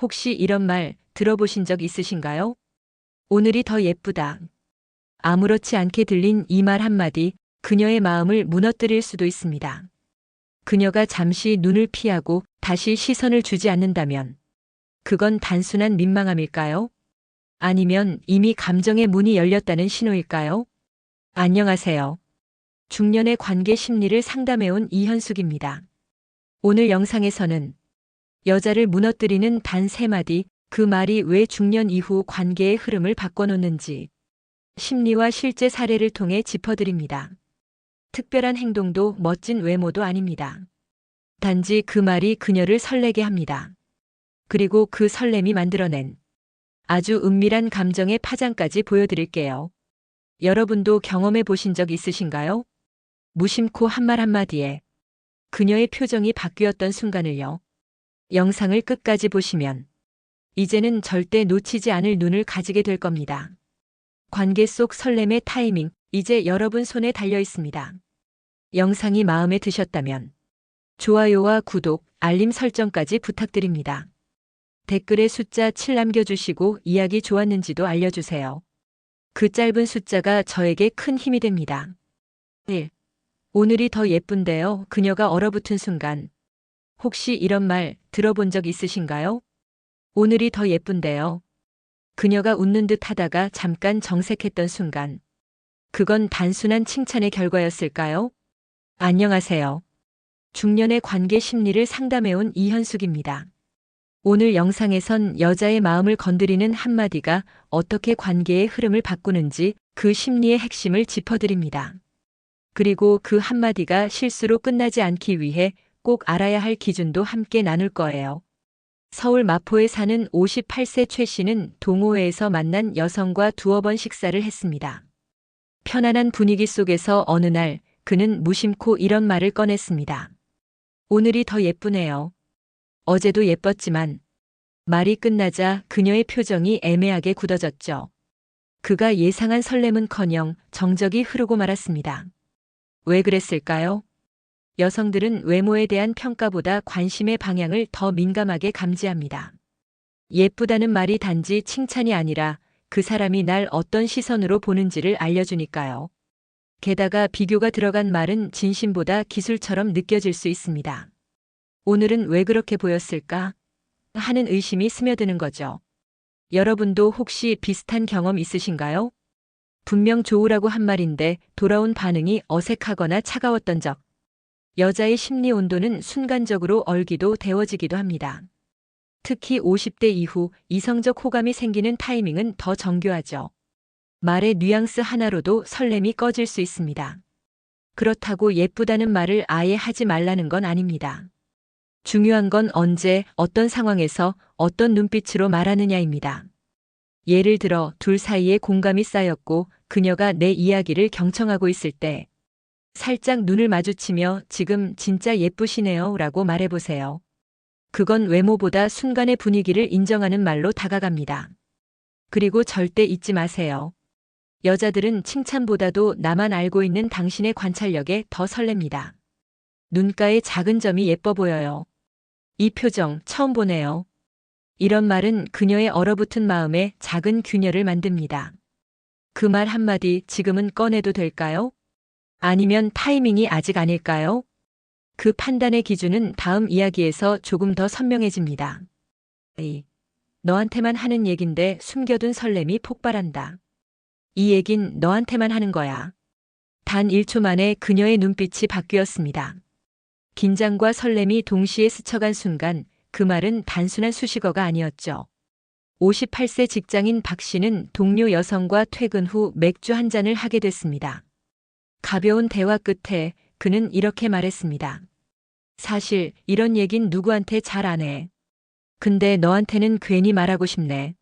혹시 이런 말 들어보신 적 있으신가요? 오늘이 더 예쁘다. 아무렇지 않게 들린 이 말 한마디 그녀의 마음을 무너뜨릴 수도 있습니다. 그녀가 잠시 눈을 피하고 다시 시선을 주지 않는다면 그건 단순한 민망함일까요? 아니면 이미 감정의 문이 열렸다는 신호일까요? 안녕하세요. 중년의 관계 심리를 상담해온 이현숙입니다. 오늘 영상에서는 여자를 무너뜨리는 단 세 마디, 그 말이 왜 중년 이후 관계의 흐름을 바꿔놓는지 심리와 실제 사례를 통해 짚어드립니다. 특별한 행동도 멋진 외모도 아닙니다. 단지 그 말이 그녀를 설레게 합니다. 그리고 그 설렘이 만들어낸 아주 은밀한 감정의 파장까지 보여드릴게요. 여러분도 경험해 보신 적 있으신가요? 무심코 한 말 한마디에 그녀의 표정이 바뀌었던 순간을요. 영상을 끝까지 보시면 이제는 절대 놓치지 않을 눈을 가지게 될 겁니다. 관계 속 설렘의 타이밍, 이제 여러분 손에 달려 있습니다. 영상이 마음에 드셨다면 좋아요와 구독, 알림 설정까지 부탁드립니다. 댓글에 숫자 7 남겨주시고 이야기 좋았는지도 알려주세요. 그 짧은 숫자가 저에게 큰 힘이 됩니다. 1. 오늘이 더 예쁜데요. 그녀가 얼어붙은 순간. 혹시 이런 말 들어본 적 있으신가요? 오늘이 더 예쁜데요. 그녀가 웃는 듯 하다가 잠깐 정색했던 순간. 그건 단순한 칭찬의 결과였을까요? 안녕하세요. 중년의 관계 심리를 상담해온 이현숙입니다. 오늘 영상에선 여자의 마음을 건드리는 한마디가 어떻게 관계의 흐름을 바꾸는지 그 심리의 핵심을 짚어드립니다. 그리고 그 한마디가 실수로 끝나지 않기 위해 꼭 알아야 할 기준도 함께 나눌 거예요. 서울 마포에 사는 58세 최 씨는 동호회에서 만난 여성과 두어 번 식사를 했습니다. 편안한 분위기 속에서 어느 날 그는 무심코 이런 말을 꺼냈습니다. 오늘이 더 예쁘네요. 어제도 예뻤지만 말이 끝나자 그녀의 표정이 애매하게 굳어졌죠. 그가 예상한 설렘은커녕 정적이 흐르고 말았습니다. 왜 그랬을까요? 여성들은 외모에 대한 평가보다 관심의 방향을 더 민감하게 감지합니다. 예쁘다는 말이 단지 칭찬이 아니라 그 사람이 날 어떤 시선으로 보는지를 알려주니까요. 게다가 비교가 들어간 말은 진심보다 기술처럼 느껴질 수 있습니다. 오늘은 왜 그렇게 보였을까? 하는 의심이 스며드는 거죠. 여러분도 혹시 비슷한 경험 있으신가요? 분명 좋으라고 한 말인데 돌아온 반응이 어색하거나 차가웠던 적. 여자의 심리 온도는 순간적으로 얼기도 데워지기도 합니다. 특히 50대 이후 이성적 호감이 생기는 타이밍은 더 정교하죠. 말의 뉘앙스 하나로도 설렘이 꺼질 수 있습니다. 그렇다고 예쁘다는 말을 아예 하지 말라는 건 아닙니다. 중요한 건 언제, 어떤 상황에서, 어떤 눈빛으로 말하느냐입니다. 예를 들어 둘 사이에 공감이 쌓였고 그녀가 내 이야기를 경청하고 있을 때 살짝 눈을 마주치며 지금 진짜 예쁘시네요 라고 말해보세요. 그건 외모보다 순간의 분위기를 인정하는 말로 다가갑니다. 그리고 절대 잊지 마세요. 여자들은 칭찬보다도 나만 알고 있는 당신의 관찰력에 더 설렙니다. 눈가의 작은 점이 예뻐 보여요. 이 표정 처음 보네요. 이런 말은 그녀의 얼어붙은 마음에 작은 균열을 만듭니다. 그 말 한마디 지금은 꺼내도 될까요? 아니면 타이밍이 아직 아닐까요? 그 판단의 기준은 다음 이야기에서 조금 더 선명해집니다. 에이, 너한테만 하는 얘긴데 숨겨둔 설렘이 폭발한다. 이 얘긴 너한테만 하는 거야. 단 1초 만에 그녀의 눈빛이 바뀌었습니다. 긴장과 설렘이 동시에 스쳐간 순간 그 말은 단순한 수식어가 아니었죠. 58세 직장인 박 씨는 동료 여성과 퇴근 후 맥주 한 잔을 하게 됐습니다. 가벼운 대화 끝에 그는 이렇게 말했습니다. 사실 이런 얘긴 누구한테 잘 안 해. 근데 너한테는 괜히 말하고 싶네.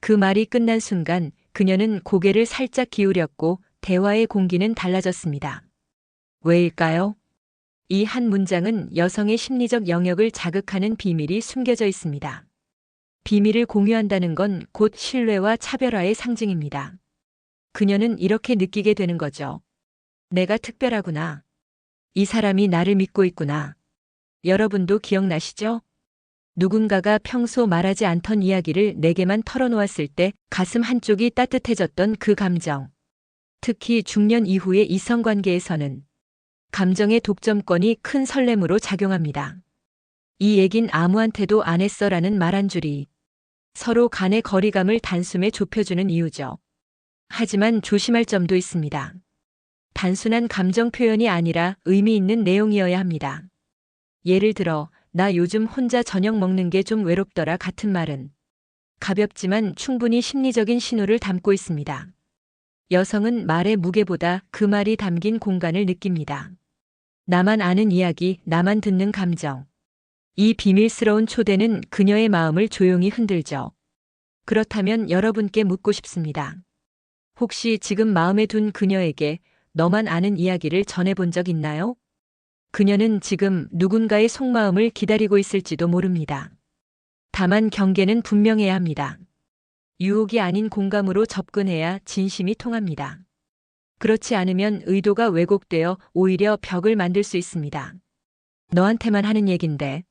그 말이 끝난 순간 그녀는 고개를 살짝 기울였고 대화의 공기는 달라졌습니다. 왜일까요? 이 한 문장은 여성의 심리적 영역을 자극하는 비밀이 숨겨져 있습니다. 비밀을 공유한다는 건 곧 신뢰와 차별화의 상징입니다. 그녀는 이렇게 느끼게 되는 거죠. 내가 특별하구나. 이 사람이 나를 믿고 있구나. 여러분도 기억나시죠? 누군가가 평소 말하지 않던 이야기를 내게만 털어놓았을 때 가슴 한쪽이 따뜻해졌던 그 감정. 특히 중년 이후의 이성관계에서는 감정의 독점권이 큰 설렘으로 작용합니다. 이 얘긴 아무한테도 안 했어 라는 말 한 줄이 서로 간의 거리감을 단숨에 좁혀주는 이유죠. 하지만 조심할 점도 있습니다. 단순한 감정 표현이 아니라 의미 있는 내용이어야 합니다. 예를 들어, 나 요즘 혼자 저녁 먹는 게 좀 외롭더라 같은 말은 가볍지만 충분히 심리적인 신호를 담고 있습니다. 여성은 말의 무게보다 그 말이 담긴 공간을 느낍니다. 나만 아는 이야기, 나만 듣는 감정. 이 비밀스러운 초대는 그녀의 마음을 조용히 흔들죠. 그렇다면 여러분께 묻고 싶습니다. 혹시 지금 마음에 둔 그녀에게 너만 아는 이야기를 전해본 적 있나요? 그녀는 지금 누군가의 속마음을 기다리고 있을지도 모릅니다. 다만 경계는 분명해야 합니다. 유혹이 아닌 공감으로 접근해야 진심이 통합니다. 그렇지 않으면 의도가 왜곡되어 오히려 벽을 만들 수 있습니다. 너한테만 하는 얘긴데.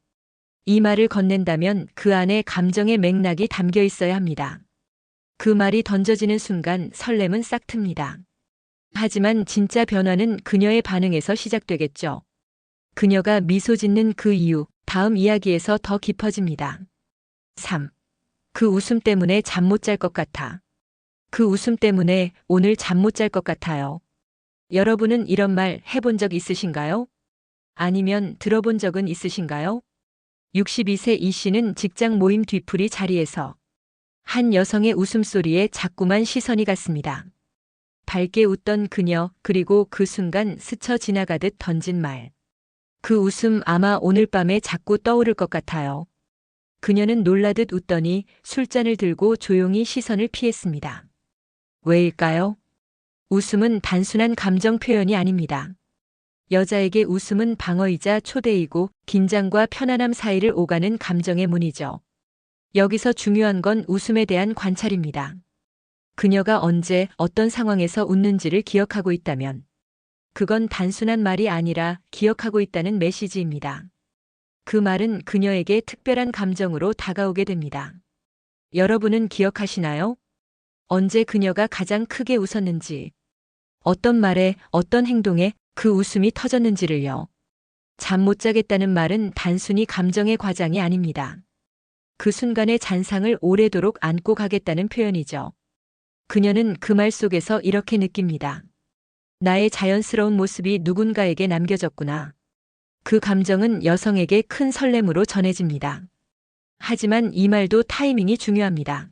이 말을 건넨다면 그 안에 감정의 맥락이 담겨 있어야 합니다. 그 말이 던져지는 순간 설렘은 싹 틉니다. 하지만 진짜 변화는 그녀의 반응에서 시작되겠죠. 그녀가 미소 짓는 그 이유, 다음 이야기에서 더 깊어집니다. 3. 그 웃음 때문에 잠 못 잘 것 같아. 그 웃음 때문에 오늘 잠 못 잘 것 같아요. 여러분은 이런 말 해본 적 있으신가요? 아니면 들어본 적은 있으신가요? 62세 이 씨는 직장 모임 뒤풀이 자리에서 한 여성의 웃음소리에 자꾸만 시선이 갔습니다. 밝게 웃던 그녀, 그리고 그 순간 스쳐 지나가듯 던진 말. 그 웃음 아마 오늘 밤에 자꾸 떠오를 것 같아요. 그녀는 놀라듯 웃더니 술잔을 들고 조용히 시선을 피했습니다. 왜일까요? 웃음은 단순한 감정 표현이 아닙니다. 여자에게 웃음은 방어이자 초대이고 긴장과 편안함 사이를 오가는 감정의 문이죠. 여기서 중요한 건 웃음에 대한 관찰입니다. 그녀가 언제 어떤 상황에서 웃는지를 기억하고 있다면 그건 단순한 말이 아니라 기억하고 있다는 메시지입니다. 그 말은 그녀에게 특별한 감정으로 다가오게 됩니다. 여러분은 기억하시나요? 언제 그녀가 가장 크게 웃었는지, 어떤 말에, 어떤 행동에 그 웃음이 터졌는지를요. 잠 못 자겠다는 말은 단순히 감정의 과장이 아닙니다. 그 순간의 잔상을 오래도록 안고 가겠다는 표현이죠. 그녀는 그 말 속에서 이렇게 느낍니다. 나의 자연스러운 모습이 누군가에게 남겨졌구나. 그 감정은 여성에게 큰 설렘으로 전해집니다. 하지만 이 말도 타이밍이 중요합니다.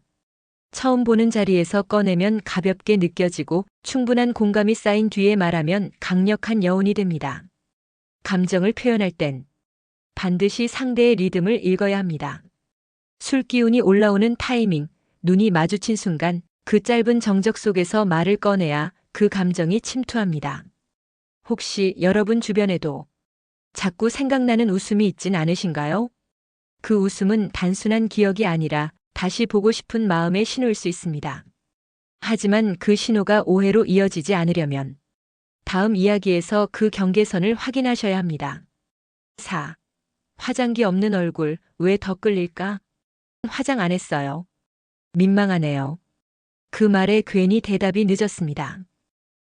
처음 보는 자리에서 꺼내면 가볍게 느껴지고 충분한 공감이 쌓인 뒤에 말하면 강력한 여운이 됩니다. 감정을 표현할 땐 반드시 상대의 리듬을 읽어야 합니다. 술 기운이 올라오는 타이밍, 눈이 마주친 순간 그 짧은 정적 속에서 말을 꺼내야 그 감정이 침투합니다. 혹시 여러분 주변에도 자꾸 생각나는 웃음이 있진 않으신가요? 그 웃음은 단순한 기억이 아니라 다시 보고 싶은 마음의 신호일 수 있습니다. 하지만 그 신호가 오해로 이어지지 않으려면 다음 이야기에서 그 경계선을 확인하셔야 합니다. 4. 화장기 없는 얼굴 왜 더 끌릴까? 화장 안 했어요. 민망하네요. 그 말에 괜히 대답이 늦었습니다.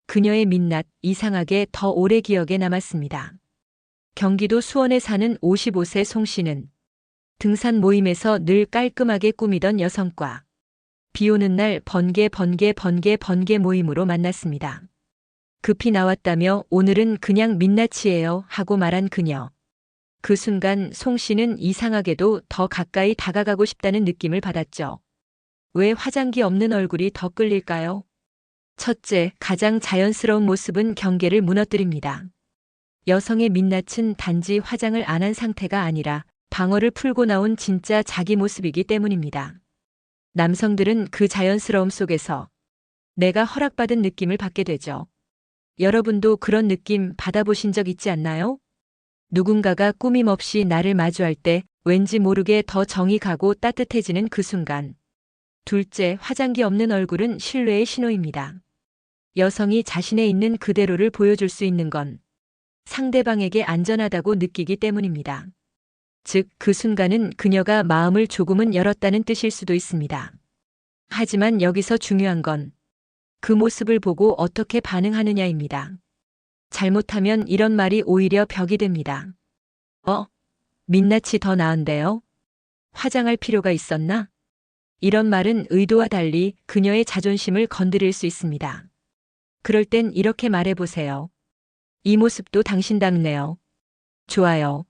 그녀의 민낯 이상하게 더 오래 기억에 남았습니다. 경기도 수원에 사는 55세 송 씨는 등산 모임에서 늘 깔끔하게 꾸미던 여성과 비 오는 날 번개 번개 번개 번개 모임으로 만났습니다. 급히 나왔다며 오늘은 그냥 민낯이에요 하고 말한 그녀. 그 순간 송 씨는 이상하게도 더 가까이 다가가고 싶다는 느낌을 받았죠. 왜 화장기 없는 얼굴이 더 끌릴까요? 첫째, 가장 자연스러운 모습은 경계를 무너뜨립니다. 여성의 민낯은 단지 화장을 안 한 상태가 아니라 방어를 풀고 나온 진짜 자기 모습이기 때문입니다. 남성들은 그 자연스러움 속에서 내가 허락받은 느낌을 받게 되죠. 여러분도 그런 느낌 받아보신 적 있지 않나요? 누군가가 꾸밈 없이 나를 마주할 때 왠지 모르게 더 정이 가고 따뜻해지는 그 순간. 둘째, 화장기 없는 얼굴은 신뢰의 신호입니다. 여성이 자신의 있는 그대로를 보여줄 수 있는 건 상대방에게 안전하다고 느끼기 때문입니다. 즉, 그 순간은 그녀가 마음을 조금은 열었다는 뜻일 수도 있습니다. 하지만 여기서 중요한 건 그 모습을 보고 어떻게 반응하느냐입니다. 잘못하면 이런 말이 오히려 벽이 됩니다. 어? 민낯이 더 나은데요? 화장할 필요가 있었나? 이런 말은 의도와 달리 그녀의 자존심을 건드릴 수 있습니다. 그럴 땐 이렇게 말해보세요. 이 모습도 당신답네요. 좋아요.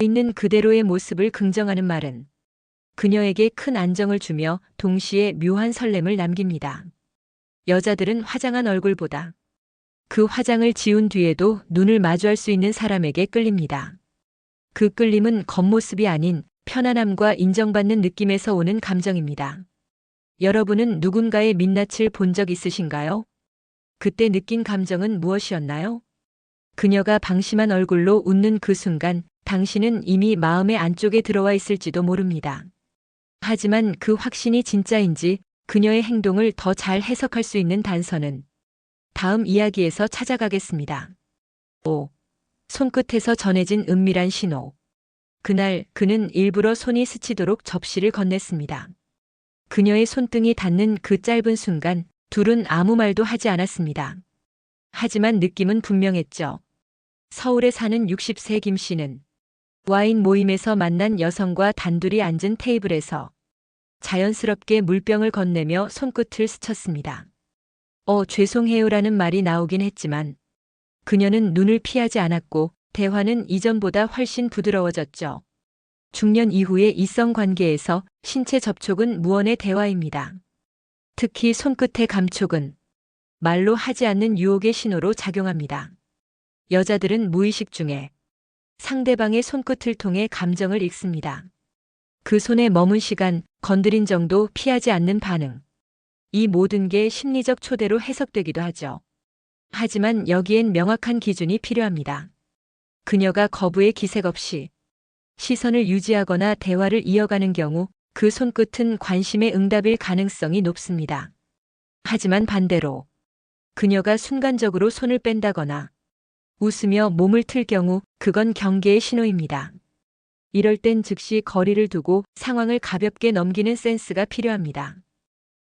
있는 그대로의 모습을 긍정하는 말은 그녀에게 큰 안정을 주며 동시에 묘한 설렘을 남깁니다. 여자들은 화장한 얼굴보다 그 화장을 지운 뒤에도 눈을 마주할 수 있는 사람에게 끌립니다. 그 끌림은 겉모습이 아닌 편안함과 인정받는 느낌에서 오는 감정입니다. 여러분은 누군가의 민낯을 본 적 있으신가요? 그때 느낀 감정은 무엇이었나요? 그녀가 방심한 얼굴로 웃는 그 순간 당신은 이미 마음의 안쪽에 들어와 있을지도 모릅니다. 하지만 그 확신이 진짜인지 그녀의 행동을 더 잘 해석할 수 있는 단서는 다음 이야기에서 찾아가겠습니다. 5. 손끝에서 전해진 은밀한 신호. 그날 그는 일부러 손이 스치도록 접시를 건넸습니다. 그녀의 손등이 닿는 그 짧은 순간 둘은 아무 말도 하지 않았습니다. 하지만 느낌은 분명했죠. 서울에 사는 60세 김 씨는 와인 모임에서 만난 여성과 단둘이 앉은 테이블에서 자연스럽게 물병을 건네며 손끝을 스쳤습니다. 어, 죄송해요라는 말이 나오긴 했지만 그녀는 눈을 피하지 않았고 대화는 이전보다 훨씬 부드러워졌죠. 중년 이후의 이성 관계에서 신체 접촉은 무언의 대화입니다. 특히 손끝의 감촉은 말로 하지 않는 유혹의 신호로 작용합니다. 여자들은 무의식 중에 상대방의 손끝을 통해 감정을 읽습니다. 그 손에 머문 시간, 건드린 정도 피하지 않는 반응. 이 모든 게 심리적 초대로 해석되기도 하죠. 하지만 여기엔 명확한 기준이 필요합니다. 그녀가 거부의 기색 없이 시선을 유지하거나 대화를 이어가는 경우 그 손끝은 관심의 응답일 가능성이 높습니다. 하지만 반대로 그녀가 순간적으로 손을 뺀다거나 웃으며 몸을 틀 경우 그건 경계의 신호입니다. 이럴 땐 즉시 거리를 두고 상황을 가볍게 넘기는 센스가 필요합니다.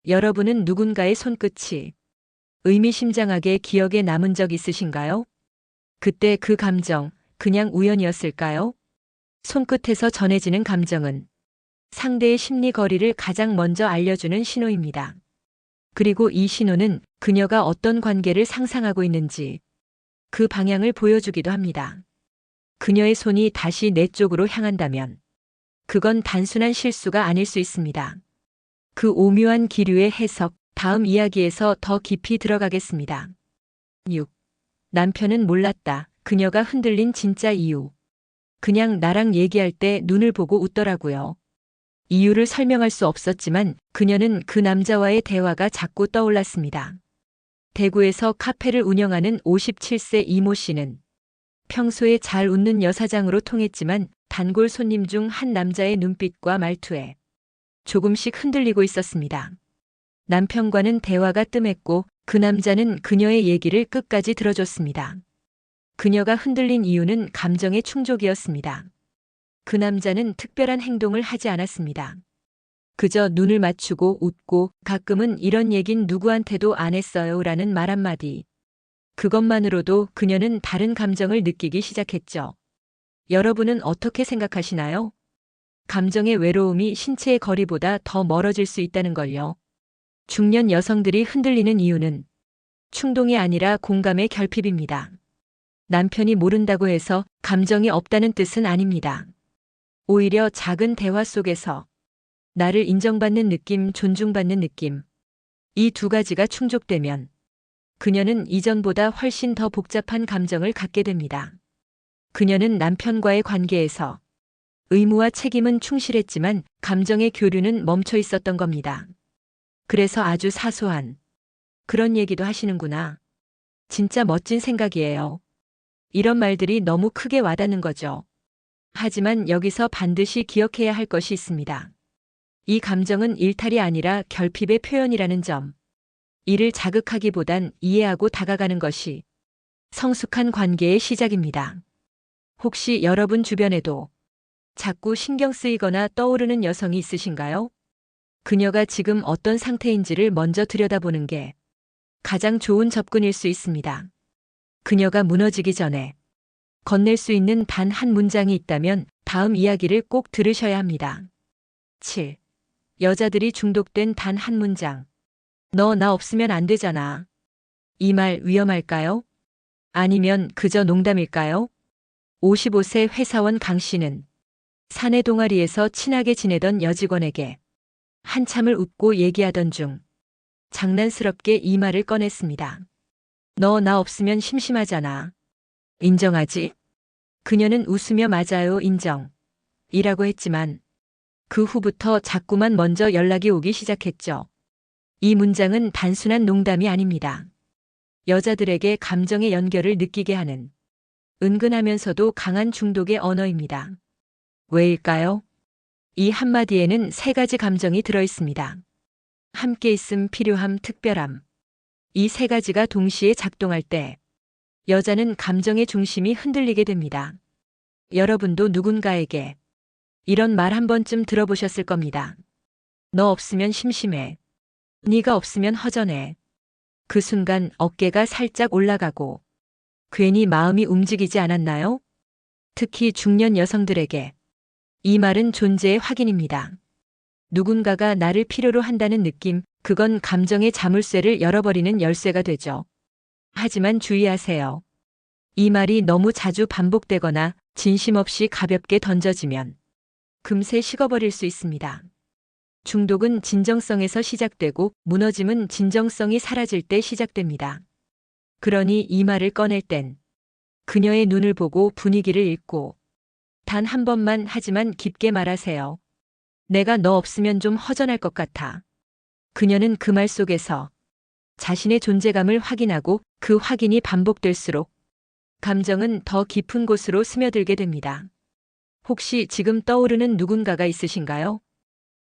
여러분은 누군가의 손끝이 의미심장하게 기억에 남은 적 있으신가요? 그때 그 감정, 그냥 우연이었을까요? 손끝에서 전해지는 감정은 상대의 심리 거리를 가장 먼저 알려주는 신호입니다. 그리고 이 신호는 그녀가 어떤 관계를 상상하고 있는지 그 방향을 보여주기도 합니다. 그녀의 손이 다시 내 쪽으로 향한다면 그건 단순한 실수가 아닐 수 있습니다. 그 오묘한 기류의 해석, 다음 이야기에서 더 깊이 들어가겠습니다. 6. 남편은 몰랐다. 그녀가 흔들린 진짜 이유. 그냥 나랑 얘기할 때 눈을 보고 웃더라고요. 이유를 설명할 수 없었지만 그녀는 그 남자와의 대화가 자꾸 떠올랐습니다. 대구에서 카페를 운영하는 57세 이모 씨는 평소에 잘 웃는 여사장으로 통했지만 단골 손님 중 한 남자의 눈빛과 말투에 조금씩 흔들리고 있었습니다. 남편과는 대화가 뜸했고 그 남자는 그녀의 얘기를 끝까지 들어줬습니다. 그녀가 흔들린 이유는 감정의 충족이었습니다. 그 남자는 특별한 행동을 하지 않았습니다. 그저 눈을 맞추고 웃고 가끔은 이런 얘긴 누구한테도 안 했어요 라는 말 한마디. 그것만으로도 그녀는 다른 감정을 느끼기 시작했죠. 여러분은 어떻게 생각하시나요? 감정의 외로움이 신체의 거리보다 더 멀어질 수 있다는 걸요. 중년 여성들이 흔들리는 이유는 충동이 아니라 공감의 결핍입니다. 남편이 모른다고 해서 감정이 없다는 뜻은 아닙니다. 오히려 작은 대화 속에서 나를 인정받는 느낌, 존중받는 느낌. 이 두 가지가 충족되면 그녀는 이전보다 훨씬 더 복잡한 감정을 갖게 됩니다. 그녀는 남편과의 관계에서 의무와 책임은 충실했지만 감정의 교류는 멈춰 있었던 겁니다. 그래서 아주 사소한 그런 얘기도 하시는구나. 진짜 멋진 생각이에요. 이런 말들이 너무 크게 와닿는 거죠. 하지만 여기서 반드시 기억해야 할 것이 있습니다. 이 감정은 일탈이 아니라 결핍의 표현이라는 점. 이를 자극하기보단 이해하고 다가가는 것이 성숙한 관계의 시작입니다. 혹시 여러분 주변에도 자꾸 신경 쓰이거나 떠오르는 여성이 있으신가요? 그녀가 지금 어떤 상태인지를 먼저 들여다보는 게 가장 좋은 접근일 수 있습니다. 그녀가 무너지기 전에 건넬 수 있는 단 한 문장이 있다면 다음 이야기를 꼭 들으셔야 합니다. 7. 여자들이 중독된 단 한 문장. 너 나 없으면 안 되잖아. 이 말 위험할까요? 아니면 그저 농담일까요? 55세 회사원 강 씨는 사내 동아리에서 친하게 지내던 여직원에게 한참을 웃고 얘기하던 중 장난스럽게 이 말을 꺼냈습니다. 너 나 없으면 심심하잖아. 인정하지? 그녀는 웃으며 맞아요, 인정. 이라고 했지만 그 후부터 자꾸만 먼저 연락이 오기 시작했죠. 이 문장은 단순한 농담이 아닙니다. 여자들에게 감정의 연결을 느끼게 하는 은근하면서도 강한 중독의 언어입니다. 왜일까요? 이 한마디에는 세 가지 감정이 들어 있습니다. 함께 있음, 필요함, 특별함. 이 세 가지가 동시에 작동할 때 여자는 감정의 중심이 흔들리게 됩니다. 여러분도 누군가에게 이런 말 한 번쯤 들어보셨을 겁니다. 너 없으면 심심해. 네가 없으면 허전해. 그 순간 어깨가 살짝 올라가고 괜히 마음이 움직이지 않았나요? 특히 중년 여성들에게 이 말은 존재의 확인입니다. 누군가가 나를 필요로 한다는 느낌, 그건 감정의 자물쇠를 열어버리는 열쇠가 되죠. 하지만 주의하세요. 이 말이 너무 자주 반복되거나 진심 없이 가볍게 던져지면 금세 식어버릴 수 있습니다. 중독은 진정성에서 시작되고 무너짐은 진정성이 사라질 때 시작됩니다. 그러니 이 말을 꺼낼 땐 그녀의 눈을 보고 분위기를 읽고 단 한 번만 하지만 깊게 말하세요. 내가 너 없으면 좀 허전할 것 같아. 그녀는 그 말 속에서 자신의 존재감을 확인하고 그 확인이 반복될수록 감정은 더 깊은 곳으로 스며들게 됩니다. 혹시 지금 떠오르는 누군가가 있으신가요?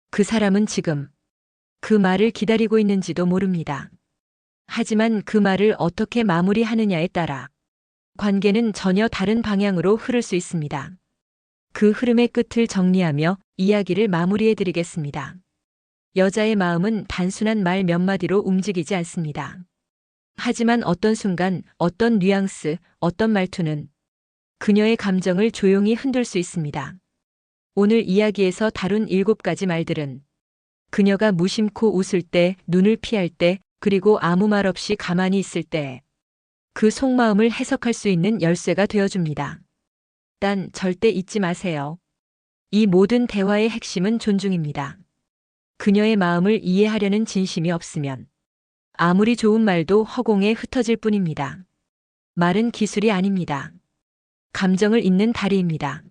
그 사람은 지금 그 말을 기다리고 있는지도 모릅니다. 하지만 그 말을 어떻게 마무리하느냐에 따라 관계는 전혀 다른 방향으로 흐를 수 있습니다. 그 흐름의 끝을 정리하며 이야기를 마무리해 드리겠습니다. 여자의 마음은 단순한 말 몇 마디로 움직이지 않습니다. 하지만 어떤 순간, 어떤 뉘앙스, 어떤 말투는 그녀의 감정을 조용히 흔들 수 있습니다. 오늘 이야기에서 다룬 일곱 가지 말들은 그녀가 무심코 웃을 때, 눈을 피할 때, 그리고 아무 말 없이 가만히 있을 때, 그 속마음을 해석할 수 있는 열쇠가 되어줍니다. 단 절대 잊지 마세요. 이 모든 대화의 핵심은 존중입니다. 그녀의 마음을 이해하려는 진심이 없으면 아무리 좋은 말도 허공에 흩어질 뿐입니다. 말은 기술이 아닙니다. 감정을 잇는 다리입니다.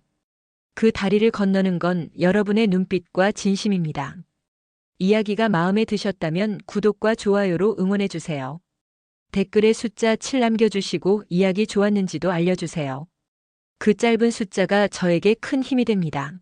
그 다리를 건너는 건 여러분의 눈빛과 진심입니다. 이야기가 마음에 드셨다면 구독과 좋아요로 응원해주세요. 댓글에 숫자 7 남겨주시고 이야기 좋았는지도 알려주세요. 그 짧은 숫자가 저에게 큰 힘이 됩니다.